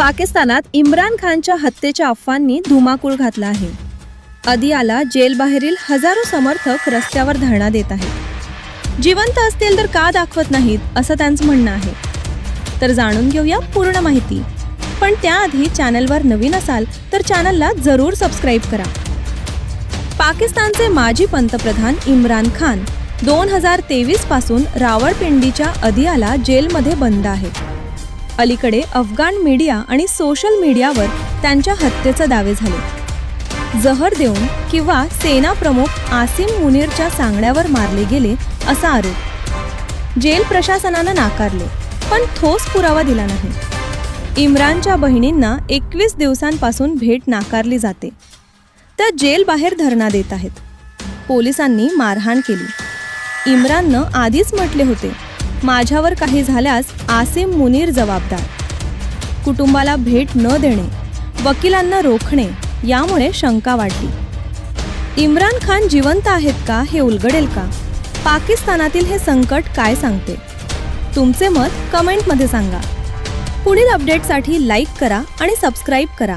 पाकिस्तानात इम्रान खानच्या हत्येच्या अफवांनी धुमाकूळ घातला आहे. अदियाला जेलबाहेरील हजारो समर्थक रस्त्यावर धरणा देत आहेत. जिवंत असतील तर का दाखवत नाहीत असं त्यांचं म्हणणं आहे. तर जाणून घेऊया पूर्ण माहिती. पण त्याआधी चॅनलवर नवीन असाल तर चॅनलला जरूर सबस्क्राईब करा. पाकिस्तानचे माजी पंतप्रधान इम्रान खान दोन हजार तेवीसपासून रावळपिंडीच्या अदियाला जेलमध्ये बंद आहेत. अलीकडे अफगाण मीडिया आणि सोशल मीडियावर त्यांच्या हत्येचे दावे झाले. जहर देऊन किंवा सेना प्रमुख आसिम मुनीरच्या सांगण्यावर मारले गेले असा आरोप. जेल प्रशासनानं नाकारले पण ठोस पुरावा दिला नाही. इम्रानच्या बहिणींना एकवीस दिवसांपासून भेट नाकारली जाते. त्या जेल बाहेर धरणा देत आहेत. पोलिसांनी मारहाण केली. इम्राननं आधीच म्हटले होते माझ्यावर काही झाल्यास आसिम मुनीर जबाबदार. कुटुंबाला भेट न देणे वकिलांना रोखणे यामुळे शंका वाढली. इम्रान खान जिवंत आहेत का हे उलगडेल का? पाकिस्तानातील हे संकट काय सांगते? तुमचे मत कमेंटमध्ये सांगा. पुढील अपडेटसाठी लाईक करा आणि सबस्क्राईब करा.